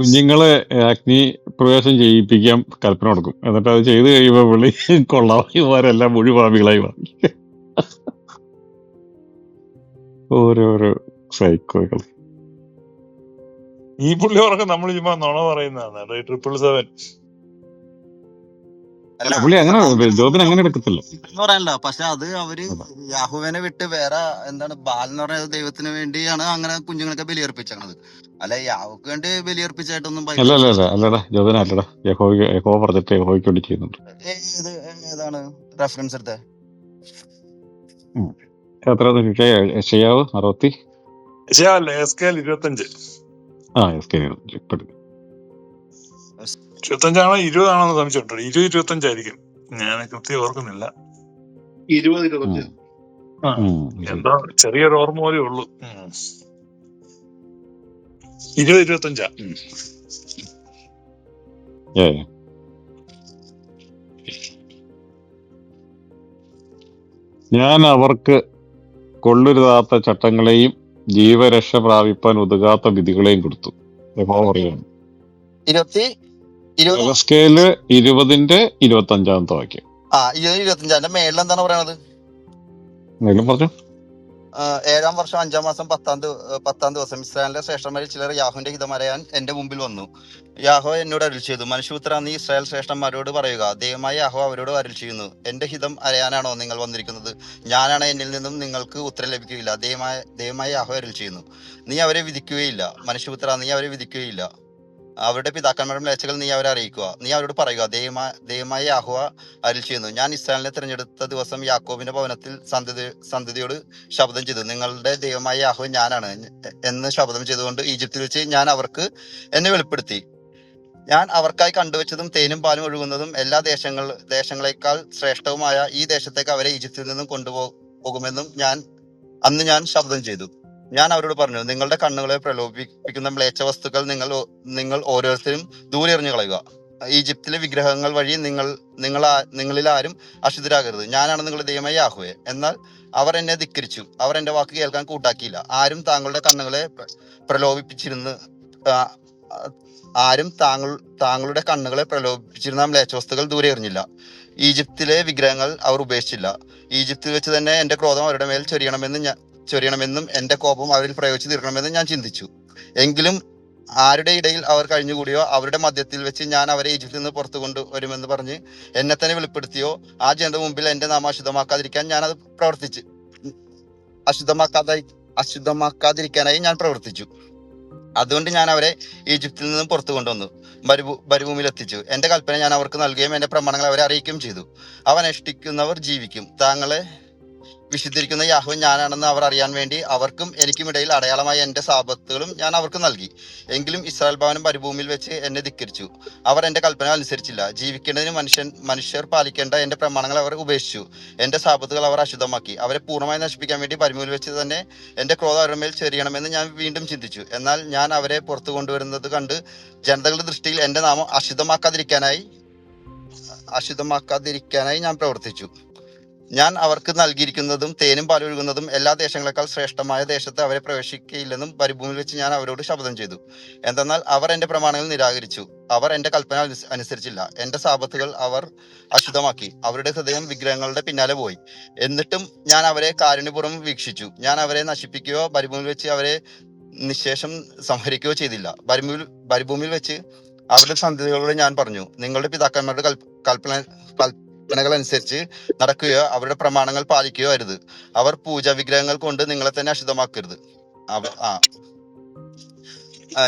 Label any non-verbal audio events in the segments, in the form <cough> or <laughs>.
കുഞ്ഞുങ്ങളെ അഗ്നി പ്രവേശം ചെയ്യിപ്പിക്കാൻ കൽപ്പന കൊടുക്കും. എന്നിട്ട് അത് ചെയ്ത് കഴിയുമ്പോൾ പുള്ളി കൊള്ളാവുമാരെല്ലാം മുഴുവാമികളായി മാറി. ഓരോരോ സൈക്കോകൾ ഈ പുള്ളി നമ്മൾ ചുമ്മാ നുണ പറയുന്നതാണ്. ട്രിപ്പിൾ സെവൻ അല്ല പുള്ളി അങ്ങനെ ജോബിന് അങ്ങനെ എടുക്കത്തില്ല. എന്ന് പറയാനല്ല പക്ഷെ അത് അവർ. യാഹുവിനെ വിട്ട് വേറെ എന്താണ് ബാൽ എന്ന് പറഞ്ഞ ദൈവത്തിന് വേണ്ടിയാണ് അങ്ങനെ കുഞ്ഞുങ്ങളൊക്കെ ബലിയർപ്പിച്ചത് അല്ല യാഹുക്ക് വേണ്ടി ബലിയർപ്പിച്ചായിട്ടൊന്നും അല്ല ബൈബിളിൽ അല്ല അല്ല അല്ലടാ ജോബിന അല്ലടാ. യഹോ യഹോ പറഞ്ഞിട്ട് യഹോയ്ക്ക് വേണ്ടി ചെയ്യുന്നുണ്ട്. ഏത് ഏതാണ് റെഫറൻസ് എടുത്തേ? എത്ര ചെയ്യാവ് അറുപത്തി? ശരിയല്ല എസ് കെ ഇരുപത്തഞ്ച്. ആ എസ് കെ ഇരുപത്തഞ്ച്. ഇരുപത്തഞ്ചാണോ ഇരുപതാണോ എന്ന് സംശയമുണ്ടോ ഇരുപത് ഇരുപത്തഞ്ചായിരിക്കും. ഞാൻ കൃത്യം ഓർക്കുന്നില്ല. ഇരുപത് ഇരുപത്തഞ്ച്. ശരി. ചെറിയൊരു ഓർമ്മ പോലെ ഉള്ളു. ഇരുപത് ഇരുപത്തഞ്ചാ. ഞാൻ അവർക്ക് കൊള്ളരുതാത്ത ചട്ടങ്ങളെയും ജീവരക്ഷ പ്രാപിപ്പാൻ ഉതകാത്ത വിധികളെയും കൊടുത്തു. പറയുകയാണ് ഇരുപത്തി എലസ്കേൽ ഇരുപതിന്റെ ഇരുപത്തി അഞ്ചാമത്തെ വാക്യം ആ ഇരുപത് ഇരുപത്തഞ്ചാന്റെ മേളിൽ എന്താണ് പറയണത്? മേലും പറഞ്ഞു. ഏഴാം വർഷം അഞ്ചാം മാസം പത്താം പത്താം ദിവസം ഇസ്രായേലിന്റെ ശ്രേഷ്ഠന്മാരിൽ ചിലർ യാഹുവിന്റെ ഹിതമറിയാൻ എന്റെ മുമ്പിൽ വന്നു. യാഹോ എന്നോട് അരുൾ ചെയ്തു. മനുഷ്യപുത്ര നീ ഇസ്രായേൽ ശ്രേഷ്ഠന്മാരോട് പറയുക. ദൈവമായ യാഹോ അവരോട് അരുൾ ചെയ്യുന്നു. എന്റെ ഹിതം അറിയാനാണോ നിങ്ങൾ വന്നിരിക്കുന്നത്? ഞാനാണ് എന്നിൽ നിന്നും നിങ്ങൾക്ക് ഉത്തരം ലഭിക്കുകയില്ല. ദൈവമായ ദൈവമായ യാഹോ അരുൾ ചെയ്യുന്നു. നീ അവരെ വിധിക്കുകയില്ല. മനുഷ്യപുത്ര നീ അവരെ വിധിക്കുകയില്ല. അവരുടെ പിതാക്കന്മാരുടെ മ്ലേച്ഛകൾ നീ അവരെ അറിയിക്കുക. നീ അവരോട് പറയുക ദൈവമായ ദൈവമായ യാഹുവ അരിൽ ചെയ്യുന്നു. ഞാൻ ഇസ്രായേലിനെ തിരഞ്ഞെടുത്ത ദിവസം യാക്കോബിന്റെ ഭവനത്തിൽ സന്തതി സന്തതിയോട് ശബ്ദം ചെയ്തു. നിങ്ങളുടെ ദൈവമായ യാഹുവ ഞാനാണ് എന്ന് ശബ്ദം ചെയ്തുകൊണ്ട് ഈജിപ്തിൽ വെച്ച് ഞാൻ അവർക്ക് എന്നെ വെളിപ്പെടുത്തി. ഞാൻ അവർക്കായി കണ്ടുവച്ചതും തേനും പാലും ഒഴുകുന്നതും എല്ലാ ദേശങ്ങൾ ദേശങ്ങളെക്കാൾ ശ്രേഷ്ഠവുമായ ഈ ദേശത്തേക്ക് അവരെ ഈജിപ്തിൽ നിന്നും കൊണ്ടുപോകുമെന്നും ഞാൻ അന്ന് ഞാൻ ശബ്ദം ചെയ്തു. ഞാൻ അവരോട് പറഞ്ഞു നിങ്ങളുടെ കണ്ണുകളെ പ്രലോഭിപ്പിക്കുന്ന മ്ലേച്ഛ വസ്തുക്കൾ നിങ്ങൾ നിങ്ങൾ ഓരോരുത്തരും ദൂരെ എറിഞ്ഞു കളയുക ഈജിപ്തിലെ വിഗ്രഹങ്ങൾ വഴി നിങ്ങൾ നിങ്ങൾ നിങ്ങളിൽ ആരും അശുദ്ധരാകരുത്. ഞാനാണ് നിങ്ങളുടെ ദൈവമായ യാഹുവെ. എന്നാൽ അവർ എന്നെ ധിക്കരിച്ചു. അവർ എന്റെ വാക്ക് കേൾക്കാൻ കൂട്ടാക്കിയില്ല. ആരും താങ്കളുടെ കണ്ണുകളെ പ്ര- പ്രലോഭിപ്പിച്ചിരുന്ന് ആരും താങ്കൾ താങ്കളുടെ കണ്ണുകളെ പ്രലോഭിപ്പിച്ചിരുന്ന മ്ലേച്ഛവസ്തുക്കൾ ദൂരെ എറിഞ്ഞില്ല ഈജിപ്തിലെ വിഗ്രഹങ്ങൾ അവർ ഉപേക്ഷിച്ചില്ല. ഈജിപ്തിൽ വെച്ച് തന്നെ എന്റെ ക്രോധം അവരുടെ മേൽ ചൊരിയണമെന്ന് ഞാൻ ചൊരിയണമെന്നും എന്റെ കോപം അവരിൽ പ്രയോഗിച്ചു തീർക്കണമെന്നും ഞാൻ ചിന്തിച്ചു. എങ്കിലും ആരുടെ ഇടയിൽ അവർ കഴിഞ്ഞുകൂടിയോ അവരുടെ മധ്യത്തിൽ വെച്ച് ഞാൻ അവരെ ഈജിപ്തിൽ നിന്ന് പുറത്തു കൊണ്ടുവരുമെന്ന് പറഞ്ഞ് എന്നെ തന്നെ വെളിപ്പെടുത്തിയോ ആ ജനത മുമ്പിൽ എന്റെ നാമം അശുദ്ധമാക്കാതിരിക്കാൻ ഞാൻ അത് പ്രവർത്തിച്ചു അശുദ്ധമാക്കാതെ അശുദ്ധമാക്കാതിരിക്കാനായി ഞാൻ പ്രവർത്തിച്ചു. അതുകൊണ്ട് ഞാൻ അവരെ ഈജിപ്തിൽ നിന്നും പുറത്തു കൊണ്ടുവന്നു മരുഭൂ മരുഭൂമിയിൽ എത്തിച്ചു എന്റെ കൽപ്പന ഞാൻ അവർക്ക് നൽകുകയും എന്റെ പ്രമാണങ്ങൾ അവരെ അറിയിക്കുകയും ചെയ്തു. അവൻ അനുഷ്ഠിക്കുന്നവർ ജീവിക്കും. താങ്കളെ വിശുദ്ധീകരിക്കുന്ന യാഹു ഞാനാണെന്ന് അവർ അറിയാൻ വേണ്ടി അവർക്കും എനിക്കും ഇടയിൽ അടയാളമായ എന്റെ സാപത്തുകളും ഞാൻ അവർക്ക് നൽകി. എങ്കിലും ഇസ്രായേൽ ഭവനം മരുഭൂമിയിൽ വെച്ച് എന്നെ ധിക്കരിച്ചു. അവർ എന്റെ കൽപ്പന അനുസരിച്ചില്ല. ജീവിക്കേണ്ടതിന് മനുഷ്യൻ മനുഷ്യർ പാലിക്കേണ്ട എന്റെ പ്രമാണങ്ങൾ അവർ ഉപേക്ഷിച്ചു. എന്റെ സാപത്തുകൾ അവർ അശുദ്ധമാക്കി. അവരെ പൂർണമായി നശിപ്പിക്കാൻ വേണ്ടി മരുഭൂമിയിൽ വെച്ച് തന്നെ എന്റെ ക്രോധം അവരുടെ മേൽ ചെറിയണമെന്ന് ഞാൻ വീണ്ടും ചിന്തിച്ചു. എന്നാൽ ഞാൻ അവരെ പുറത്തു കൊണ്ടുവരുന്നത് കണ്ട് ജനതകളുടെ ദൃഷ്ടിയിൽ എന്റെ നാമം അശുദ്ധമാക്കാതിരിക്കാനായി അശുദ്ധമാക്കാതിരിക്കാനായി ഞാൻ പ്രവർത്തിച്ചു. ഞാൻ അവർക്ക് നൽകിയിരിക്കുന്നതും തേനും പാലൊഴുകുന്നതും എല്ലാ ദേശങ്ങളെക്കാൾ ശ്രേഷ്ഠമായ ദേശത്ത് അവരെ പ്രവേശിക്കയില്ലെന്നും പരിഭൂമിയിൽ വെച്ച് ഞാൻ അവരോട് ശപഥം ചെയ്തു. എന്തെന്നാൽ അവർ എന്റെ പ്രമാണങ്ങൾ നിരാകരിച്ചു. അവർ എന്റെ കൽപ്പന അനുസരിച്ചില്ല. എന്റെ സാപത്തുകൾ അവർ അശുദ്ധമാക്കി. അവരുടെ ഹൃദയം വിഗ്രഹങ്ങളുടെ പിന്നാലെ പോയി. എന്നിട്ടും ഞാൻ അവരെ കാരുണ്യപൂർവം വീക്ഷിച്ചു. ഞാൻ അവരെ നശിപ്പിക്കുകയോ പരിഭൂമിയിൽ വെച്ച് അവരെ നിശേഷം സംഹരിക്കുകയോ ചെയ്തില്ല. പരിഭൂമിയിൽ പരിഭൂമിയിൽ വെച്ച് അവരുടെ സന്തതികളോട് ഞാൻ പറഞ്ഞു നിങ്ങളുടെ പിതാക്കന്മാരുടെ കൽപ്പ കൽപ്പന കൽപ്പനകൾ അനുസരിച്ച് നടക്കുകയോ അവരുടെ പ്രമാണങ്ങൾ പാലിക്കുകയോ അരുത്. അവർ പൂജാ വിഗ്രഹങ്ങൾ കൊണ്ട് നിങ്ങളെ തന്നെ അശുദ്ധമാക്കരുത്. അവ- ആ.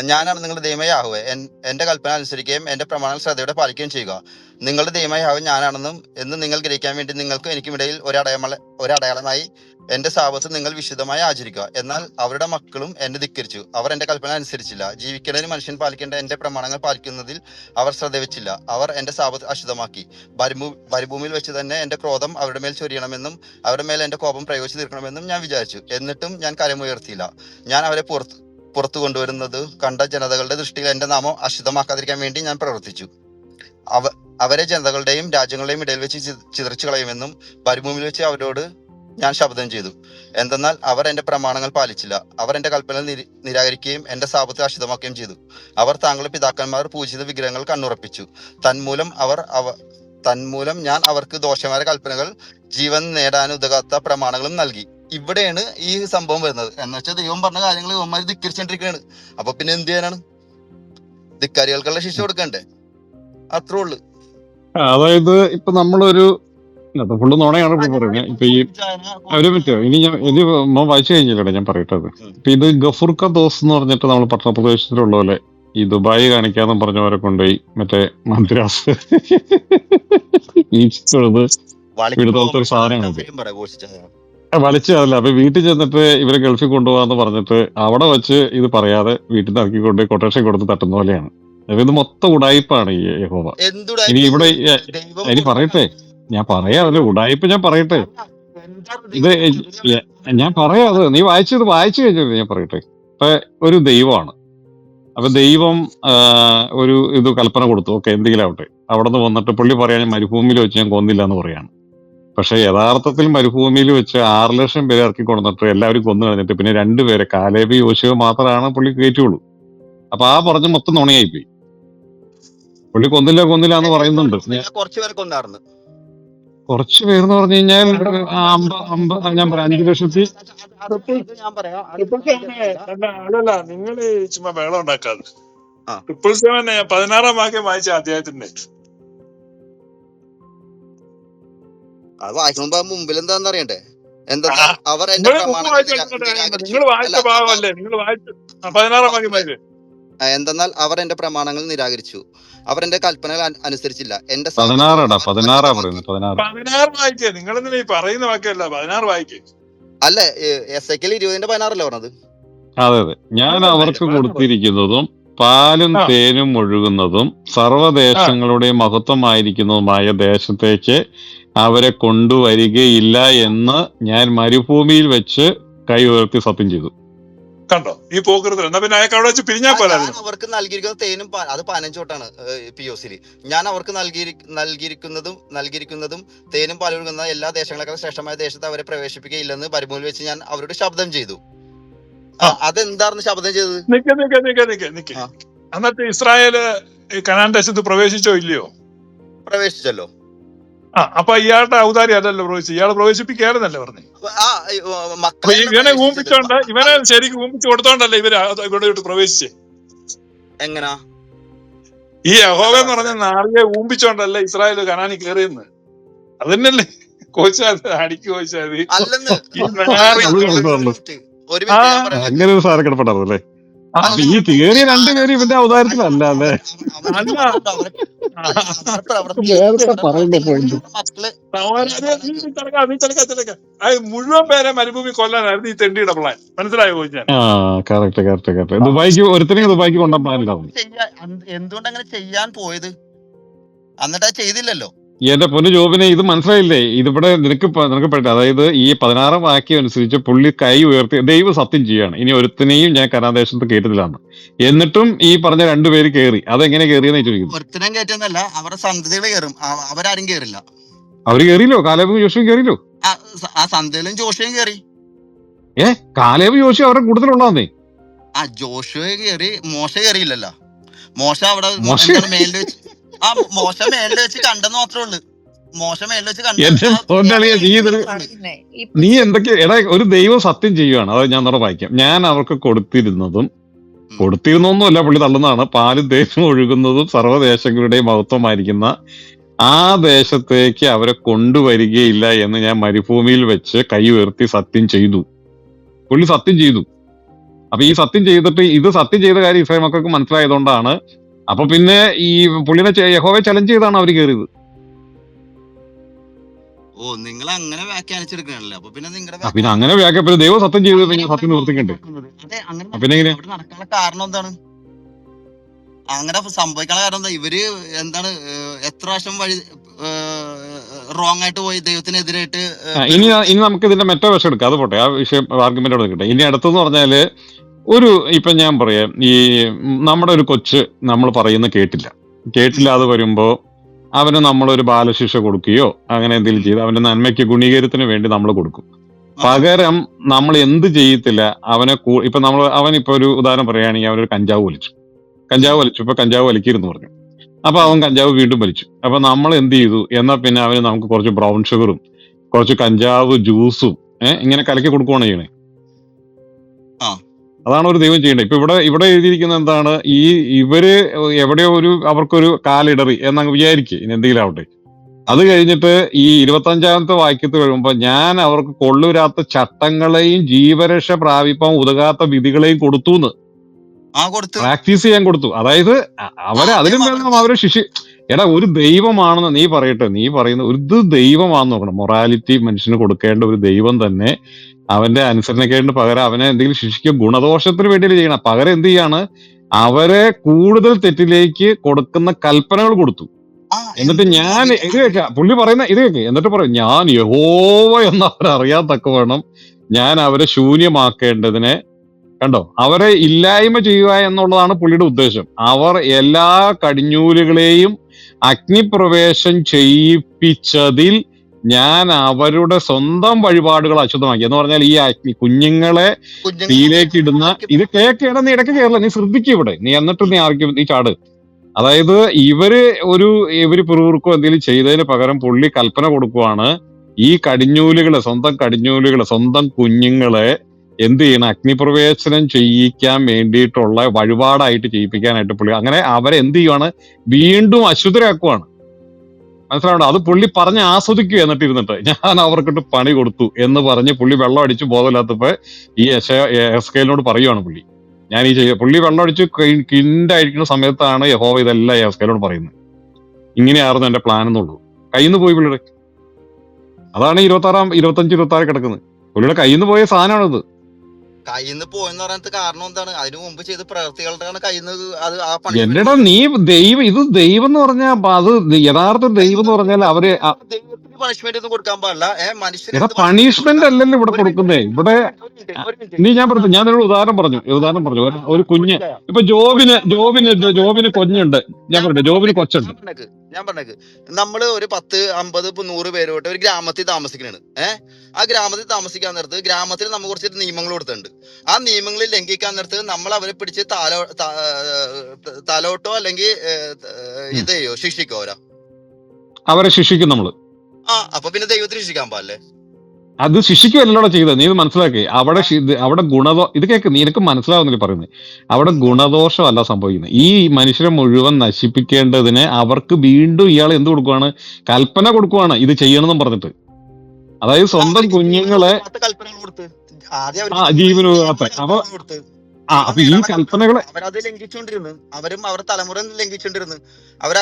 ഞാനാണ് നിങ്ങളുടെ ദൈവയാഹുവേ എന്റെ എന്റെ കൽപ്പന അനുസരിക്കുകയും എന്റെ പ്രമാണങ്ങൾ ശ്രദ്ധയോടെ പാലിക്കുകയും ചെയ്യുക. നിങ്ങളുടെ ദൈവമായ യാഹുവെ ഞാനാണെന്നും എന്ന് നിങ്ങൾ ഗ്രഹിക്കാൻ വേണ്ടി നിങ്ങൾക്കും എനിക്കും ഇടയിൽ ഒരടയാള ഒരടയാളമായി എന്റെ സാപത്ത് നിങ്ങൾ വിശുദ്ധമായി ആചരിക്കുക. എന്നാൽ അവരുടെ മക്കളും എന്നെ ധിക്കരിച്ചു. അവർ എന്റെ കൽപ്പന അനുസരിച്ചില്ല. ജീവിക്കേണ്ടതിന് മനുഷ്യൻ പാലിക്കേണ്ട എന്റെ പ്രമാണങ്ങൾ പാലിക്കുന്നതിൽ അവർ ശ്രദ്ധ വെച്ചില്ല. അവർ എന്റെ സാപത്ത് അശുദ്ധമാക്കി. മരുഭൂ മരുഭൂമിയിൽ വെച്ച് തന്നെ എന്റെ ക്രോധം അവരുടെ മേൽ ചൊരിയണമെന്നും അവരുടെ മേൽ എന്റെ കോപം പ്രയോഗിച്ചു തീർക്കണമെന്നും ഞാൻ വിചാരിച്ചു. എന്നിട്ടും ഞാൻ കരമുയർത്തിയില്ല ഞാൻ അവരെ പുറത്ത് പുറത്തു കൊണ്ടുവരുന്നത് കണ്ട ജനതകളുടെ ദൃഷ്ടിയിൽ എന്റെ നാമം അശുദ്ധമാക്കാതിരിക്കാൻ വേണ്ടി ഞാൻ പ്രവർത്തിച്ചു. അവ അവരെ ജനതകളുടെയും രാജ്യങ്ങളുടെയും ഇടയിൽ വെച്ച് ചിതറിച്ചു കളയുമെന്നും മരുഭൂമിയിൽ വെച്ച് അവരോട് ഞാൻ ശബ്ദം ചെയ്തു. എന്തെന്നാൽ അവർ എന്റെ പ്രമാണങ്ങൾ പാലിച്ചില്ല. അവർ എന്റെ കൽപ്പന നിര- നിരാകരിക്കുകയും എന്റെ സാപത്ത് അശുദ്ധമാക്കുകയും ചെയ്തു. അവർ താങ്കളുടെ പിതാക്കന്മാർ പൂജിത വിഗ്രഹങ്ങൾ കണ്ണുറപ്പിച്ചു. തന്മൂലം അവർ അവ തന്മൂലം ഞാൻ അവർക്ക് ദോഷമായ കൽപ്പനകൾ ജീവൻ നേടാൻ നേടാനുതകാത്ത പ്രമാണങ്ങളും നൽകി. ഇവിടെയാണ് ഈ സംഭവം വരുന്നത്. എന്ന് വെച്ചാൽ ദൈവം പറഞ്ഞ കാര്യങ്ങൾ ഇവന്മാർ ധിക്കരിച്ചോണ്ടിരിക്കുകയാണ്. അപ്പൊ പിന്നെ എന്ത് ചെയ്യാനാണ്? ധിക്കാരികൾക്കുള്ള ശിക്ഷ കൊടുക്കണ്ടേ? അത്രേ ഉള്ളു. അതായത് ഇപ്പൊ നമ്മളൊരു ഫുള്ള് നോണയാണ് ഇപ്പൊ പറയുന്നത് ഇപ്പൊ ഈ ഒരു മിനിറ്റ് ഇനി ഞാൻ ഇനി വായിച്ചു കഴിഞ്ഞില്ലേ ഞാൻ പറയട്ടെ അത് ഇപ്പൊ ഇത് ഗഫൂർക്ക ദോസ് എന്ന് പറഞ്ഞിട്ട് നമ്മൾ പട്ടണപ്രദേശത്തിലുള്ള പോലെ ഈ ദുബായ് കാണിക്കാന്നും പറഞ്ഞവരെ കൊണ്ടുപോയി മറ്റേ മദ്രാസ്. ഈജിപ്ത് ഇവിടുത്തെ ഒരു സാധനമാണ്. വലിച്ചു അതല്ല അപ്പൊ വീട്ടിൽ ചെന്നിട്ട് ഇവരെ ഗൾഫിൽ കൊണ്ടുപോകാന്ന് പറഞ്ഞിട്ട് അവിടെ വെച്ച് ഇത് പറയാതെ വീട്ടിൽ നിന്ന് ഇറക്കി കൊണ്ടുപോയി കൊട്ടേഷൻ കൊടുത്ത് തട്ടുന്ന പോലെയാണ്. ഇത് മൊത്തം ഉടായിപ്പാണ് ഈ യഹോവ. ഇനി ഇവിടെ ഇനി പറയട്ടെ. ഞാൻ പറയാ അതിൽ ഉടായിപ്പ് ഞാൻ പറയട്ടെ. ഇത് ഞാൻ പറയാ അത്. നീ വായിച്ചത് വായിച്ചു കഴിഞ്ഞത് ഞാൻ പറയട്ടെ. ഇപ്പൊ ഒരു ദൈവമാണ്. അപ്പൊ ദൈവം ഒരു ഇത് കൽപ്പന കൊടുത്തു. ഓക്കെ എന്തെങ്കിലും ആവട്ടെ. അവിടെ നിന്ന് വന്നിട്ട് പുള്ളി പറയാൻ മരുഭൂമിയിൽ വെച്ച് ഞാൻ കൊന്നില്ല എന്ന് പറയാണ്. പക്ഷെ യഥാർത്ഥത്തിൽ മരുഭൂമിയിൽ വെച്ച് ആറ് ലക്ഷം പേരെ ഇറക്കി കൊണ്ടിട്ട് എല്ലാവരും കൊന്നു കളഞ്ഞിട്ട് പിന്നെ രണ്ടുപേരെ കാലേബി യോശിയോ മാത്രമാണ് പുള്ളി കയറ്റുള്ളൂ അപ്പൊ ആ പറഞ്ഞ മൊത്തം നുണയായി പോയി പുള്ളി കൊന്നില്ല കൊന്നില്ല എന്ന് പറയുന്നുണ്ട്. കുറച്ചു പേരെ കൊന്നാർന്ന്. കുറച്ച് പേരെന്ന് പറഞ്ഞു കഴിഞ്ഞാൽ ഞാൻ പറയാം അഞ്ചു ലക്ഷത്തി അത് ഞാൻ പറയാം. അല്ലല്ല നിങ്ങൾ ചുമ്മാ ഉണ്ടാക്കാതെ. ട്രിപ്പിൾ സെവൻ പതിനാറാം വാക്യം വായിച്ച അദ്ദേഹത്തിന്റെ അത് വായിക്കുമ്പോ മുമ്പിൽ എന്താന്ന് അറിയണ്ടേ? എന്താ അവർ എന്റെ പ്രമാണങ്ങൾ വായിച്ച നിരാ- നിരാകരിച്ചു. നിങ്ങൾ വായിച്ച ഭാഗമല്ലേ? നിങ്ങൾ വായിച്ച ആ, പതിനാറാം വാക്യം വായിച്ചേ. എന്തെന്നാൽ അവർ എന്റെ പ്രമാണങ്ങൾ നിരാകരിച്ചു. അവർ എന്റെ കൽപ്പനകൾ അനുസരിച്ചില്ല. എന്റെ നിങ്ങൾ പറയുന്ന വാക്യമല്ല പതിനാറ് വായിക്കേ? അല്ല എസ് എക്കിൽ ഇരുപതിന്റെ പതിനാറല്ലേ പറഞ്ഞത്? അതെ അതെ. ഞാൻ അവർക്ക് കൊടുത്തിരിക്കുന്നതും പാലും തേനും ഒഴുകുന്നതും സർവദേശങ്ങളുടെയും മഹത്വമായിരിക്കുന്നതുമായ ദേശത്തേക്ക് അവരെ കൊണ്ടുവരികയില്ല എന്ന് ഞാൻ മരുഭൂമിയിൽ വെച്ച് കൈ ഉയർത്തി സത്യം ചെയ്തു. കണ്ടോ? ഈ പോക്കരുത് എന്നാ പിന്നെ അയാൾക്ക് അവിടെ വെച്ച് പിരിഞ്ഞാൽ പോരായിരുന്നു. അവർക്ക് നൽകിയിരിക്കുന്ന തേനും അത് പതിനഞ്ചോട്ടാണ് പി ഒ സിയിൽ ഞാൻ അവർക്ക് നൽകി നൽകിയിരിക്കുന്നതും നൽകിയിരിക്കുന്നതും തേനും പാലൊഴുകുന്ന എല്ലാ ദേശങ്ങളെക്കാൾ ശ്രേഷ്ഠമായ ദേശത്ത് അവരെ പ്രവേശിപ്പിക്കുകയില്ലെന്ന് പരിമൂൽ വെച്ച് ഞാൻ അവരോട് ശബ്ദം ചെയ്തു. ആ, അതെന്തായിരുന്നു ശബ്ദം ചെയ്തത്? നിക്ക നിക്ക നിക്ക നിക്ക നിക്ക. ആ. എന്നിട്ട് ഇസ്രായേൽ കനാൻ ദേശത്ത് പ്രവേശിച്ചോ ഇല്ലയോ? പ്രവേശിച്ചല്ലോ. ആ അപ്പൊ ഇയാളുടെ ഔദാര്യം അല്ലല്ലോ പ്രവേശിച്ചു ഇയാൾ പ്രവേശിപ്പിക്കാറുന്നല്ലേ പറഞ്ഞു? ആ മക്കളെ ഇവനെ ഊമ്പിച്ചോണ്ട് ഇവനെ ശരിക്കും ഊമ്പിച്ച് കൊടുത്തോണ്ടല്ലേ ഇവർ ഇവിടെ ഇട്ട് പ്രവേശിച്ചേ? എങ്ങനാ? ഈ യഹോവ എന്ന് പറഞ്ഞ നാളിയെ ഊമ്പിച്ചോണ്ടല്ലേ ഇസ്രായേൽ കനാനി കയറിയെന്ന് അതന്നല്ലേ കോച്ചാത് അടിക്ക് കോച്ചാത് അല്ലെന്ന്. ഈ നാറി അല്ല, ഒരു മിനിറ്റ്. ഞാൻ പറയാം. അങ്ങനെ ഒരു സാധനം കിടപ്പുണ്ടായിരുന്നു അല്ലേ ആ, തിയറി രണ്ട് പേര് ഇവന്റെ അവതാരത്തിലല്ല അല്ലേ? മുഴുവൻ പേരെ മരുഭൂമി കൊല്ലാനായിരുന്നു ഈ തെണ്ടിയുടെ പ്ലാൻ മനസ്സിലായോ കോച്ചാൻ ആ കറക്റ്റ് കറക്റ്റ് കറക്റ്റ് ദുബായിക്ക് ഒരുത്തനെയും ദുബായിക്ക് കൊണ്ടുപോകാൻ പ്ലാൻ ചെയ്യാൻ എന്തുകൊണ്ട് അങ്ങനെ ചെയ്യാൻ പോയത്? എന്നിട്ട് ചെയ്തില്ലല്ലോ. എന്റെ പൊന്നു ജോബിനെ ഇത് മനസ്സിലായില്ലേ? ഇതിവിടെ നിനക്ക് പ- നിനക്ക് പറ്റില്ല അതായത് ഈ പതിനാറാം വാക്യം അനുസരിച്ച് പുള്ളി കൈ ഉയർത്തി ദൈവം സത്യം ചെയ്യാണ്. ഇനി ഒരുത്തനെയും ഞാൻ കനാദേശത്ത് കേട്ടതിലാണ് എന്നിട്ടും ഈ പറഞ്ഞ രണ്ടുപേര് കയറി അതെങ്ങനെ കയറിയെന്ന് ചോദിക്കുന്നു. ഒരുത്തരം കയറ്റുന്നല്ല അവരുടെ സന്തതികൾ കയറും അവ- അവരാരും കയറില്ല അവർ കയറിയില്ലോ കാലേബും ജോഷിയും കയറിയില്ലോ ആ സ- ആ സന്തതിയിലും ജോഷയും കയറി ഏ? കാലേബ് യോശു അവരുടെ കൂടുതലുണ്ടാന്നേ ആ ജോഷുവ കയറി മോശ കയറിയില്ലല്ലോ മോശ അവിടെ മോശം എന്താണ് മേലിൽ വെച്ച് ആ മോശം മേലിൽ വെച്ച് കണ്ടെന്ന് മാത്രമേ ഉള്ളൂ. മോശ മേലിൽ വെച്ച് കണ്ട നീ എന്തൊക്കെ എടാ ഒരു ദൈവം സത്യം ചെയ്യുവാണ്. അത് ഞാൻ നിറ വായിക്കാം. ഞാൻ അവർക്ക് കൊടുത്തിരുന്നതും കൊടുത്തിരുന്നൊന്നുമല്ല പുള്ളി തള്ളുന്നതാണ്. പാലും ദേശം ഒഴുകുന്നതും സർവദേശങ്ങളുടെയും മഹത്വമായിരിക്കുന്ന ആ ദേശത്തേക്ക് അവരെ കൊണ്ടുവരികയില്ല എന്ന് ഞാൻ മരുഭൂമിയിൽ വെച്ച് കൈ ഉയർത്തി സത്യം ചെയ്തു. പുള്ളി സത്യം ചെയ്തു. അപ്പൊ ഈ സത്യം ചെയ്തിട്ട് ഇത് സത്യം ചെയ്ത കാര്യം ഇസ്രായേൽ മക്കൾക്ക് മനസ്സിലായതുകൊണ്ടാണ് അപ്പൊ പിന്നെ ഈ പുള്ളിനെ യഹോവെ ചലഞ്ച് ചെയ്താണ് അവർ കയറിയത് ഓ നിങ്ങൾ അങ്ങനെ വ്യാഖ്യാനിച്ചെടുക്കണല്ലേ? അപ്പൊ പിന്നെ നിങ്ങളുടെ പിന്നെ അങ്ങനെ വ്യാഖ്യാനം ദൈവം സത്യം ചെയ്ത് പിന്നെ സത്യം നിവർത്തിക്കണ്ടേ? അങ്ങനെ പിന്നെ എങ്ങനെ? നടക്കാനുള്ള കാരണം എന്താണ്? അങ്ങനെ സംഭവിക്കാനുള്ള കാരണം എന്താ? ഇവർ എന്താണ് എത്ര പ്രാവശ്യം വഴി റോങ് ആയിട്ട് പോയി ദൈവത്തിനെതിരായിട്ട് ഇനി ഇനി നമുക്ക് ഇതിന്റെ മെറ്റോ വശം എടുക്കാം. അത് പോട്ടെ. ആ വിഷയം ആർഗ്യുമെന്റ് എടുക്കട്ടെ ഇനി അടുത്തെന്ന് പറഞ്ഞാൽ ഒരു ഇപ്പൊ ഞാൻ പറയാം. ഈ നമ്മുടെ ഒരു കൊച്ച് നമ്മൾ പറയുന്ന കേട്ടില്ല. കേട്ടില്ലാതെ വരുമ്പോ അവന് നമ്മളൊരു ബാലശിക്ഷ കൊടുക്കുകയോ അങ്ങനെ എന്തെങ്കിലും ചെയ്ത് അവന്റെ നന്മയ്ക്ക് ഗുണീകരത്തിന് വേണ്ടി നമ്മൾ കൊടുക്കും. പകരം നമ്മൾ എന്ത് ചെയ്യത്തില്ല അവനെ ഇപ്പൊ നമ്മൾ അവൻ ഇപ്പൊ ഒരു ഉദാഹരണം പറയുകയാണെങ്കിൽ അവനൊരു കഞ്ചാവ് വലിച്ചു. കഞ്ചാവ് വലിച്ചു ഇപ്പൊ കഞ്ചാവ് വലിക്കരുന്ന് പറഞ്ഞു. അപ്പൊ അവൻ കഞ്ചാവ് വീണ്ടും വലിച്ചു. അപ്പൊ നമ്മൾ എന്ത് ചെയ്തു? എന്നാ പിന്നെ അവന് നമുക്ക് കുറച്ച് ബ്രൗൺ ഷുഗറും കുറച്ച് കഞ്ചാവ് ജ്യൂസും ഇങ്ങനെ കലക്കി കൊടുക്കുവാണ് ചെയ്യണേ. അതാണ് ഒരു ദൈവം ചെയ്യേണ്ടത്. ഇപ്പൊ ഇവിടെ ഇവിടെ എഴുതിയിരിക്കുന്ന എന്താണ്? ഈ ഇവർ എവിടെയോ ഒരു അവർക്കൊരു കാലിടറി എന്നങ്ങ് വിചാരിക്കുക ഇനി എന്തെങ്കിലും ആവട്ടെ. അത് കഴിഞ്ഞിട്ട് ഈ ഇരുപത്തി അഞ്ചാമത്തെ വാക്യത്ത് വരുമ്പോൾ ഞാൻ അവർക്ക് കൊള്ളുരാത്ത ചട്ടങ്ങളെയും ജീവരക്ഷ പ്രാപിപ്പാൻ ഉതകാത്ത വിധികളെയും കൊടുത്തു. എന്ന് പ്രാക്ടീസ് ചെയ്യാൻ കൊടുത്തു. അതായത് അവരെ അതിലും വേണം അവരെ ശിശു എടാ ഒരു ദൈവമാണെന്ന് നീ പറയട്ടെ. നീ പറയുന്ന ഒരു ദൈവമാണെന്ന് നോക്കണം. മൊറാലിറ്റി മനുഷ്യന് കൊടുക്കേണ്ട ഒരു ദൈവം തന്നെ അവന്റെ അനുസരണക്കേണ്ട പകരം അവനെ എന്തെങ്കിലും ശിക്ഷിക്കുക ഗുണദോഷത്തിന് വേണ്ടിയിട്ട് ചെയ്യണം. പകരം എന്ത് ചെയ്യാണ്? അവരെ കൂടുതൽ തെറ്റിലേക്ക് കൊടുക്കുന്ന കൽപ്പനകൾ കൊടുത്തു. എന്നിട്ട് ഞാൻ. ഇത് കേൾക്ക. പുള്ളി പറയുന്ന ഇത് കേൾക്കുക എന്നിട്ട് പറയും ഞാൻ യഹോവ എന്ന് അവരറിയാൻ വേണം ഞാൻ അവരെ ശൂന്യമാക്കേണ്ടതിനെ കണ്ടോ? അവരെ ഇല്ലായ്മ ചെയ്യുക എന്നുള്ളതാണ് പുള്ളിയുടെ ഉദ്ദേശം. അവർ എല്ലാ കടിഞ്ഞൂലുകളെയും അഗ്നിപ്രവേശം ചെയ്യിപ്പിച്ചതിൽ ഞാൻ അവരുടെ സ്വന്തം വഴിപാടുകൾ അശുദ്ധമാക്കി. എന്ന് പറഞ്ഞാൽ ഈ അഗ്നി കുഞ്ഞുങ്ങളെ തീയിലേക്ക് ഇടുന്ന ഇത് കേക്കേണ്ട നീ ഇടയ്ക്ക് കേരള നീ ശ്രദ്ധിക്കുക ഇവിടെ. നീ എന്നിട്ട് നീ ആർക്കും നീ ചാട്. അതായത് ഇവർ ഒരു ഇവർ പിറുപിറുക്കോ എന്തെങ്കിലും ചെയ്തതിന് പകരം പുള്ളി കൽപ്പന കൊടുക്കുവാണ് ഈ കടിഞ്ഞൂലുകളെ സ്വന്തം കടിഞ്ഞൂലുകളെ സ്വന്തം കുഞ്ഞുങ്ങളെ എന്ത് ചെയ്യണം? അഗ്നിപ്രവേശനം ചെയ്യിക്കാൻ വേണ്ടിയിട്ടുള്ള വഴിപാടായിട്ട് ചെയ്യിപ്പിക്കാനായിട്ട് പുള്ളി അങ്ങനെ അവരെ എന്ത് ചെയ്യുവാണ്? വീണ്ടും അശുദ്ധരാക്കുവാണ്. മനസ്സിലാവണ്ട? അത് പുള്ളി പറഞ്ഞ് ആസ്വദിക്കുക എന്നിട്ട് ഇരുന്നിട്ട് ഞാൻ അവർക്കിട്ട് പണി കൊടുത്തു എന്ന് പറഞ്ഞ് പുള്ളി വെള്ളം അടിച്ച് ബോധമില്ലാത്തപ്പോ ഈ എസ് കെയിലിനോട് പറയുവാണ് പുള്ളി. ഞാൻ ഈ ചെയ്യ പുള്ളി വെള്ളം അടിച്ച് കിണ്ടായിരിക്കുന്ന സമയത്താണ് യഹോവ ഇതെല്ലാം എസ് എസ്കേലോട് പറയുന്നത്. ഇങ്ങനെയായിരുന്നു എന്റെ പ്ലാൻ എന്നുള്ളൂ കയ്യിൽ പോയി പുള്ളിയുടെ. അതാണ് ഇരുപത്തി ആറാം ഇരുപത്തഞ്ച് ഇരുപത്തി ആറ് കിടക്കുന്നത്. പുള്ളിയുടെ കയ്യിൽ നിന്ന് പോയ സാധനമാണിത്. കയ്യിന്ന് പോയെന്ന് പറയുന്നത് കാരണം എന്താണ്? അതിനു മുമ്പ് ചെയ്ത പ്രവൃത്തികളുടെ കയ്യിന്ന് അത് ആ പണി എന്നിടാ നീ ദൈവം ഇത് ദൈവം എന്ന് പറഞ്ഞാൽ അത് യഥാർത്ഥ ദൈവം എന്ന് പറഞ്ഞാൽ അവർ പണിഷ്മെന്റ് ഒന്നും കൊടുക്കാൻ പാടില്ല. മനുഷ്യന് പണിഷ്മെന്റ്? അല്ലല്ലോ ഇവിടെ കൊടുക്കുന്നത് കൊടുക്കുന്നേ ഇവിടെ. നീ ഞാൻ പറഞ്ഞു ഞാൻ ഒരു ഉദാഹരണം പറഞ്ഞു. ഉദാഹരണം പറഞ്ഞു. ഒരു- ഒരു കുഞ്ഞ്. ഇപ്പൊ ജോബിന് ജോബിന് ജോബിന് കൊഞ്ഞുണ്ട്. ഞാൻ പറഞ്ഞു ജോബിന് കൊച്ചുണ്ട്. ഞാൻ പറഞ്ഞേക്ക് ഞാൻ പറഞ്ഞേക്ക്. നമ്മൾ ഒരു പത്ത് അമ്പത് ഇപ്പൊ നൂറ് പേരോട്ട് ഒരു ഗ്രാമത്തിൽ താമസിക്കണാണ്. ഏഹ് ആ ഗ്രാമത്തിൽ താമസിക്കാൻ നേരത്ത് ഗ്രാമത്തിൽ നമ്മൾ കുറച്ച് നിയമങ്ങൾ കൊടുത്തിട്ടുണ്ട്. ആ നിയമങ്ങൾ ലംഘിക്കാൻ നേരത്ത് നമ്മൾ അവരെ പിടിച്ച് തലോ ത- ഏഹ് തലോട്ടോ അല്ലെങ്കിൽ ഏഹ് ഏഹ് ഇത് ചെയ്യോ ശിക്ഷിക്കോ അവരാ? അവരെ ശിക്ഷിക്കും നമ്മൾ. ആ അപ്പൊ പിന്നെ ദൈവത്തിന് ശിക്ഷിക്കാൻ പാടില്ലേ? അത് ശിക്ഷിക്കുകയല്ലോ ചെയ്തത്. നീ ഇത് മനസ്സിലാക്കി. അവിടെ അവിടെ ഗുണദോ ഇത് കേക്ക് നിനക്ക് മനസ്സിലാവുന്നില്ല പറയുന്നത് അവിടെ ഗുണദോഷമല്ല സംഭവിക്കുന്നത്. ഈ മനുഷ്യരെ മുഴുവൻ നശിപ്പിക്കേണ്ടതിന് അവർക്ക് വീണ്ടും ഇയാൾ എന്ത് കൊടുക്കുവാണ്? കൽപ്പന കൊടുക്കുവാണ് ഇത് ചെയ്യണമെന്നും പറഞ്ഞിട്ട്. അതായത് സ്വന്തം കുഞ്ഞുങ്ങളെ ആ, ജീവനോപാത്ത. അപ്പൊ- അപ്പൊ ഈ കൽപ്പനകളെ അവരത് അവരും തലമുറ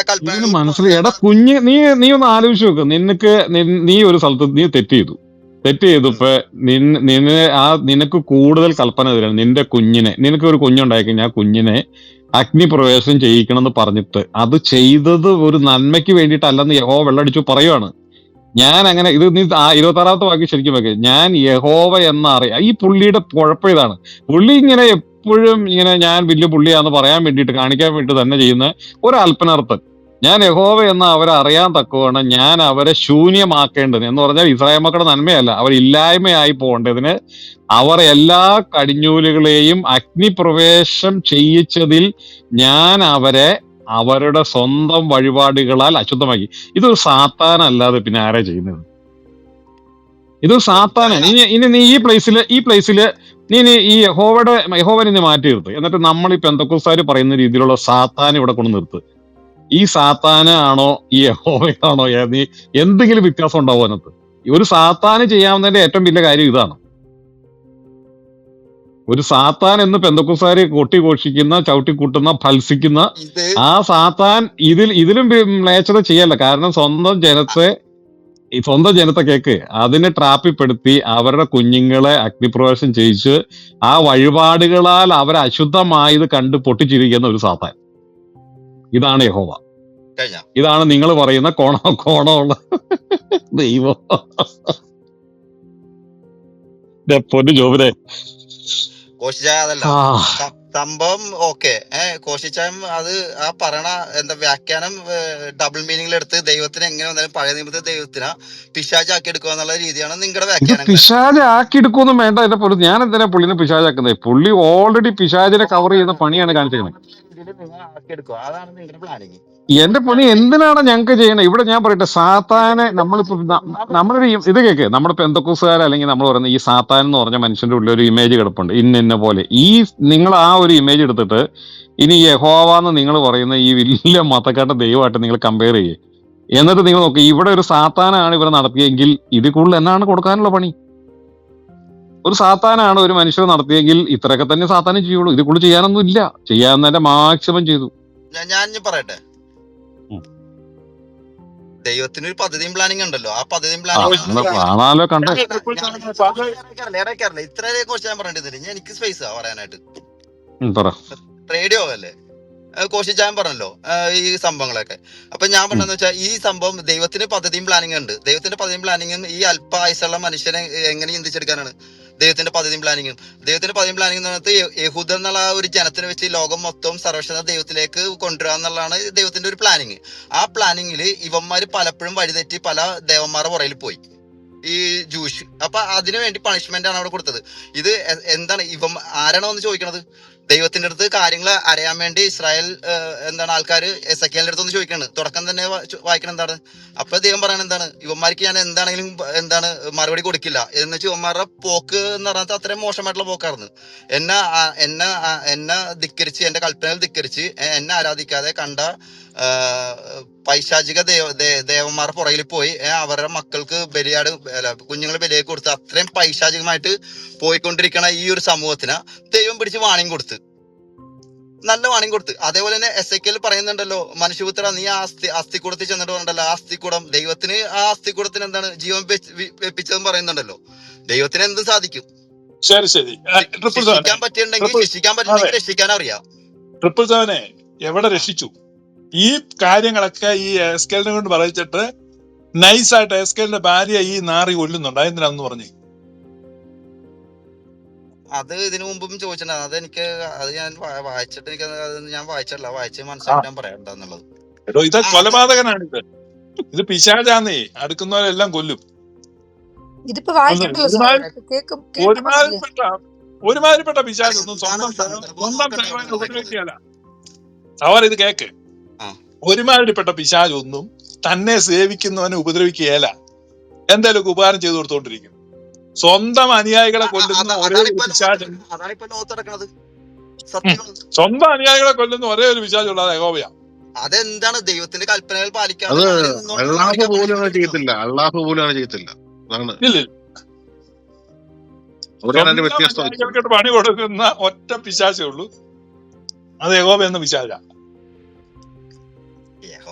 കൽപ്പന മനസ്സിലായി എടാ കുഞ്ഞ് നീ നീ ഒന്ന് ആലോചിച്ച് നോക്ക്. നിനക്ക് നീ ഒരു സ്ഥലത്ത് നീ തെറ്റ് ചെയ്തു. തെറ്റ് ചെയ്തു ഇപ്പൊ നിന്നെ ആ നിനക്ക് കൂടുതൽ കൽപ്പന തരാം നിന്റെ കുഞ്ഞിനെ നിനക്ക് ഒരു കുഞ്ഞുണ്ടായി കഴിഞ്ഞാൽ ആ കുഞ്ഞിനെ അഗ്നിപ്രവേശം ചെയ്യിക്കണം എന്ന് പറഞ്ഞിട്ട് അത് ചെയ്തത് ഒരു നന്മയ്ക്ക് വേണ്ടിയിട്ടല്ലെന്ന് യഹോ വെള്ളടിച്ചു പറയുവാണ്. ഞാൻ അങ്ങനെ ഇത് നീ ആ ഇരുപത്തി ആറാമത്തെ വാക്യം ശരിക്കും വെക്ക്. ഞാൻ യഹോവ എന്നറിയാം. ഈ പുള്ളിയുടെ കുഴപ്പം ഇതാണ്. പുള്ളി ഇങ്ങനെ എപ്പോഴും ഇങ്ങനെ ഞാൻ വലിയ പുള്ളിയാന്ന് പറയാൻ വേണ്ടിയിട്ട് കാണിക്കാൻ വേണ്ടി തന്നെ ചെയ്യുന്ന ഒരു അല്പനർത്ഥൻ ഞാൻ യഹോവ എന്ന് അവരെ അറിയാൻ തക്കവണ്ണം ഞാൻ അവരെ ശൂന്യമാക്കേണ്ടത് എന്ന് പറഞ്ഞാൽ ഇസ്രായേൽ മക്കളുടെ നന്മയല്ല അവർ ഇല്ലായ്മയായി പോകേണ്ടതിന് അവർ എല്ലാ കടിഞ്ഞൂലുകളെയും അഗ്നിപ്രവേശം ചെയ്യിച്ചതിൽ ഞാൻ അവരെ അവരുടെ സ്വന്തം വഴിപാടുകളാൽ അശുദ്ധമാക്കി. ഇത് സാത്താനല്ലാതെ പിന്നെ ആരാ ചെയ്യുന്നത്? ഇത് സാത്താനാണ് ഇനി ഇനി നീ ഈ പ്ലേസിൽ ഈ പ്ലേസിൽ നീ ഇനി ഈ യഹോവയുടെ യഹോവനെ നീ മാറ്റി നിർത്ത്. എന്നിട്ട് നമ്മൾ ഈ പെന്തക്കുസാര് പറയുന്ന രീതിയിലുള്ള സാത്താൻ ഇവിടെ കൊണ്ട് നിർത്ത്. ഈ സാത്താനാണോ ഈ യഹോവയാണോ നീ എന്തെങ്കിലും വ്യത്യാസം ഉണ്ടാവും അതിനകത്ത്? ഒരു സാത്താന് ചെയ്യാവുന്നതിന്റെ ഏറ്റവും വലിയ കാര്യം ഇതാണ്. ഒരു സാത്താൻ എന്ന് പെന്തക്കുസാര് കൊട്ടിഘോഷിക്കുന്ന ചവിട്ടിക്കൂട്ടുന്ന ഫൽസിക്കുന്ന ആ സാത്താൻ ഇതിൽ ഇതിലും മ്ലേച്ഛത ചെയ്യല്ല. കാരണം സ്വന്തം ജനത്തെ ഈ സ്വന്തം ജനത്തെ കേക്ക് അതിനെ ട്രാപ്പിപ്പെടുത്തി അവരുടെ കുഞ്ഞുങ്ങളെ അഗ്നിപ്രവേശം ചെയ്യിച്ച് ആ വഴിപാടുകളാൽ അവരെ അശുദ്ധമായത് കണ്ട് പൊട്ടിച്ചിരിക്കുന്ന ഒരു സാത്താൻ. ഇതാണ് യഹോവ. ഇതാണ് നിങ്ങൾ പറയുന്ന കോണ കോണമുള്ള ദൈവം. പൊന്നു ജോബിനെ. അതല്ല സംഭവം ഓക്കെ ഏഹ് കോശിച്ചായം അത് ആ പറയണ എന്താ വ്യാഖ്യാനം ഡബിൾ മീനിങ്ങിൽ എടുത്ത് ദൈവത്തിന് എങ്ങനെ വന്നാലും പഴയ നിയമത്തിൽ ദൈവത്തിനെ പിശാചാക്കി എടുക്കുക എന്നുള്ള രീതിയാണ് നിങ്ങളുടെ വ്യാഖ്യാനം പിശാചാക്കി ആക്കിയെടുക്കൊന്നും വേണ്ട എന്റെ പുള്ളി ഞാൻ എന്തിനാ പുള്ളിനെ പിശാചാക്കുന്നത്? പുള്ളി ഓൾറെഡി പിശാചിനെ കവർ ചെയ്യുന്ന പണിയാണ് കാണിച്ചിരിക്കുന്നത്. പ്ലാനിങ് എന്റെ പണി എന്തിനാണ് ഞങ്ങൾക്ക് ചെയ്യണേ ഇവിടെ ഞാൻ പറയട്ടെ സാത്താനെ നമ്മളിപ്പോ നമ്മളൊരു ഇത് കേക്ക് നമ്മുടെ പെന്തക്കൂസുകാർ അല്ലെങ്കിൽ നമ്മൾ പറയുന്ന ഈ സാത്താൻ എന്ന് പറഞ്ഞ മനുഷ്യന്റെ ഉള്ളിൽ ഒരു ഇമേജ് കിടപ്പുണ്ട്. ഇന്ന ഇന്ന പോലെ. ഈ നിങ്ങൾ ആ ഒരു ഇമേജ് എടുത്തിട്ട് ഇനി യഹോവ എന്ന് നിങ്ങൾ പറയുന്ന ഈ വലിയ മതക്കാട്ട ദൈവമായിട്ട് നിങ്ങൾ കമ്പയർ ചെയ്യേ. എന്നിട്ട് നിങ്ങൾ നോക്കി ഇവിടെ ഒരു സാത്താനാണ് ഇവരെ നടത്തിയെങ്കിൽ ഇതിൽ കൂടുതൽ എന്നാണ് കൊടുക്കാനുള്ള പണി? ഒരു സാത്താനാണ് ഒരു മനുഷ്യർ നടത്തിയെങ്കിൽ ഇത്രയൊക്കെ തന്നെ സാത്താനം ചെയ്യുള്ളൂ. ഇത് കൂടുതൽ ചെയ്യാനൊന്നും ഇല്ല. ചെയ്യാവുന്നതിന്റെ മാക്സിമം ചെയ്തു. ഞാൻ പറയട്ടെ. ദൈവത്തിന് ഒരു പദ്ധതിയും പ്ലാനിങ് ഉണ്ടല്ലോ. ആ പദ്ധതിയും പ്ലാനിങ് നിങ്ങൾ കാണാലോ കണ്ടേ ഇത്ര കുറിച്ച് ഞാൻ പറഞ്ഞിട്ടില്ല എനിക്ക് സ്പേസ് പറയാനായിട്ട്. റേഡിയോ അല്ലേ കോശി ചാൻ പറഞ്ഞല്ലോ. ഈ സംഭവങ്ങളൊക്കെ. അപ്പൊ ഞാൻ പറഞ്ഞതെന്ന് വെച്ചാൽ ഈ സംഭവം ദൈവത്തിന് പദ്ധതിയും പ്ലാനിങ് ഉണ്ട്. ദൈവത്തിന്റെ പദ്ധതിയും പ്ലാനിങ്ങും ഈ അല്പ ആയുസുള്ള മനുഷ്യനെ എങ്ങനെ ചിന്തിച്ചെടുക്കാനാണ്? ദൈവത്തിന്റെ പദ്ധതിയും പ്ലാനിങ്ങും ദൈവത്തിന്റെ പദ്ധതിയും പ്ലാനിങ് എന്ന് പറഞ്ഞാൽ യഹൂദ എന്നുള്ള ഒരു ജനത്തിനെ വെച്ച് ലോകം മൊത്തം സർവശത ദൈവത്തിലേക്ക് കൊണ്ടുവരിക എന്നുള്ളതാണ് ദൈവത്തിന്റെ ഒരു പ്ലാനിങ് ആ പ്ലാനിങ്ങിൽ ഇവന്മാർ പലപ്പോഴും വഴിതെറ്റി പല ദേവന്മാരുടെ പുറയിൽ പോയി. ഈ ജൂഷ് അപ്പൊ അതിനു വേണ്ടി പണിഷ്മെന്റ് ആണ് അവിടെ കൊടുത്തത്. ഇത് എന്താണ് ഇവ ആരാണോ എന്ന് ചോദിക്കണത്? ദൈവത്തിന്റെ അടുത്ത് കാര്യങ്ങൾ അറിയാൻ വേണ്ടി ഇസ്രായേൽ എന്താണ് ആൾക്കാർ എസ് അടുത്ത് ഒന്ന് ചോദിക്കാണ് തുടക്കം തന്നെ വായിക്കണം എന്താണ്? അപ്പൊ ദൈവം പറയണത് എന്താണ്? ഇവന്മാർക്ക് ഞാൻ എന്താണെങ്കിലും എന്താണ് മറുപടി കൊടുക്കില്ല. എന്ന് വെച്ചാൽ ഇവന്മാരുടെ പോക്ക് എന്ന് പറഞ്ഞാൽ അത്രയും മോശമായിട്ടുള്ള പോക്കായിരുന്നു. എന്നെ എന്നെ എന്നെ ധിക്കരിച്ച് എന്റെ കൽപ്പനകൾ ധിക്കരിച്ച് എന്നെ ആരാധിക്കാതെ കണ്ട പൈശാചിക ദേവ ദേവന്മാരുടെ പുറകിൽ പോയി. അവരുടെ മക്കൾക്ക് ബലിയാട് അല്ല കുഞ്ഞുങ്ങൾ ബലിയായി കൊടുത്ത് അത്രയും പൈശാചികമായിട്ട് പോയിക്കൊണ്ടിരിക്കണ ഈ ഒരു സമൂഹത്തിന് ദൈവം പിടിച്ച് വാണിയും കൊടുത്ത്. നല്ല വാണിം കൊടുത്ത്. അതേപോലെ തന്നെ എസ് ഐ പറയുന്നുണ്ടല്ലോ മനുഷ്യപുത്ര നീ ആ അസ്ഥി അസ്ഥിക്കൂടത്തിൽ ചെന്നിട്ട് പറഞ്ഞല്ലോ ആ അസ്ഥിക്കൂടം ദൈവത്തിന് ആ അസ്ഥിക്കൂടത്തിന് എന്താണ് ജീവൻ വെപ്പിച്ചതെന്ന് പറയുന്നുണ്ടല്ലോ. ദൈവത്തിന് എന്ത് സാധിക്കും? ശരി ശരി. രക്ഷിക്കാൻ പറ്റിയിട്ടുണ്ടെങ്കിൽ ശിക്ഷിക്കാൻ പറ്റില്ലെങ്കിൽ രക്ഷിക്കാൻ അറിയാം ട്രിപ്പിൾ സെവനെ എവിടെ രക്ഷിച്ചു? ഈ കാര്യങ്ങളൊക്കെ ഈ എസ്കേലിനെ കൊണ്ട് പറയിച്ചിട്ട് നൈസായിട്ട് എസ്കേലിന്റെ ഭാര്യ ഈ നാറി കൊല്ലുന്നുണ്ട്. അതെന്തിനാന്ന് പറഞ്ഞു? അത് ഇതിനു മുമ്പും ചോദിച്ചിട്ടുണ്ട്. അത് എനിക്ക് അത് ഞാൻ വായിച്ചിട്ട് എനിക്ക് അത് ഞാൻ വായിച്ചിട്ടില്ല വായിച്ച് മനസ്സിലാക്കാൻ പറയണ്ടെന്നുള്ളത് ഇത് കൊലപാതകനാണ് ഇത് ഇത് പിശാചാന്നേ. അടുക്കുന്നവരെല്ലാം കൊല്ലും. ഇതിപ്പോ ഒരുമാതിരിപ്പെട്ട ഒരുമാതിരിപ്പെട്ട പിശാചൊന്നും സ്വന്തം സ്വന്തം ഉപദ്രവിക്കുകയല്ല അവർ ഇത് കേക്ക്. ഒരുമാതിരിപ്പെട്ട പിശാചൊന്നും തന്നെ സേവിക്കുന്നവനെ ഉപദ്രവിക്കുകയല്ല. എന്തെങ്കിലും ഉപകാരം ചെയ്തു കൊടുത്തോണ്ടിരിക്കും സ്വന്തം അനുയായികളെ കൊല്ലുന്ന ഒരേ സത്യം. സ്വന്തം അനുയായികളെ കൊല്ലുന്ന ഒരേ ഒരു പിശാചുള്ള യഹോവയാ. അതെന്താണ് ദൈവത്തിന്റെ കൽപ്പനകൾ പാലിക്കാതെ അള്ളാഹു പോലും അങ്ങനെ പറ്റുമോ? ചെയ്യത്തില്ല. അള്ളാഹു പോലും അങ്ങനെ ചെയ്യത്തില്ല. അതാണ്. ഇല്ല പണി കൊടുക്കുന്ന ഒറ്റ പിശാചേ ഉള്ളൂ. അത് ഏകോപ എന്ന പിശാച.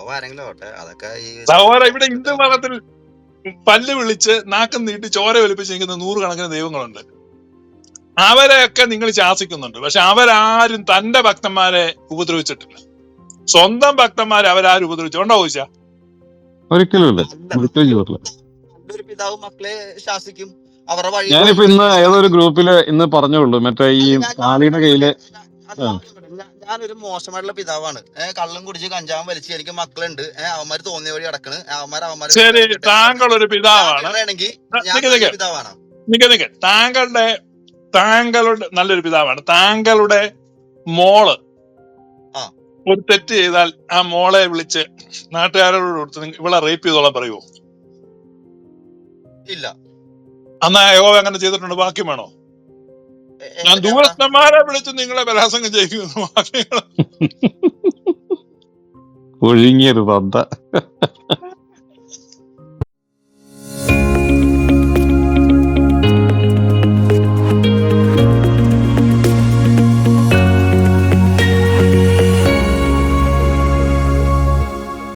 യഹോവ ആരെങ്കിലും ആവട്ടെ അതൊക്കെ ഈ സഹോദര ഇവിടെ ഹിന്ദു മതത്തിൽ പല്ല് വിളിച്ച് നാക്കം നീട്ടി ചോര വലിപ്പിച്ച് നിൽക്കുന്ന നൂറുകണക്കിന് ദൈവങ്ങളുണ്ട്. അവരെയൊക്കെ നിങ്ങൾ ശാസിക്കുന്നുണ്ട്. പക്ഷെ അവരാരും തന്റെ ഭക്തന്മാരെ ഉപദ്രവിച്ചിട്ടില്ല. സ്വന്തം ഭക്തന്മാരെ അവരാരും ഉപദ്രവിച്ചുണ്ടോ ചോദിച്ചാ? ഒരിക്കലും ഒരു പിതാവ് മക്കളെ ശാസിക്കും. അവരുടെ വഴി ഞാനിപ്പോ ഇന്ന് ഏതൊരു ഗ്രൂപ്പിൽ ഇന്ന് പറഞ്ഞോളൂ മറ്റേ ഈ ആലിയുടെ കയ്യിൽ ഞാനൊരു മോശമായിട്ടുള്ള പിതാവാണ്. ഏഹ് കള്ളം കുടിച്ച് കഞ്ചാവും വലിച്ച് എനിക്ക് മക്കളുണ്ട്. ഏഹ് അവന്മാര് തോന്നിയ വഴി അടക്കണ് അവന്മാർ അവന്മാര് ശരി താങ്കൾ ഒരു പിതാവാണ്. ആണെങ്കിൽ ഞാൻ നിക്ക് നല്ല നിക്ക്. പിതാവാണ് താങ്കളുടെ താങ്കളുടെ നല്ലൊരു പിതാവാണ്. താങ്കളുടെ മോൾ ആ. ഒരു തെറ്റ് ചെയ്താൽ ആ മോളെ വിളിച്ച് നാട്ടുകാരോട് കൊടുത്ത് ഇവളെ റേപ്പ് ചെയ്തോളാൻ പറയുമോ ഇല്ല. അന്നാ യഹോവ അങ്ങനെ ചെയ്തിട്ടുണ്ട്. ബാക്കി വേണോ? ഞാൻ ദൂരസ്ഥന്മാരെ വിളിച്ച് നിങ്ങളെ ബലാസംഗം ചെയ്യുന്നു <laughs> ഒഴുങ്ങിയൊരു തന്ത <laughs>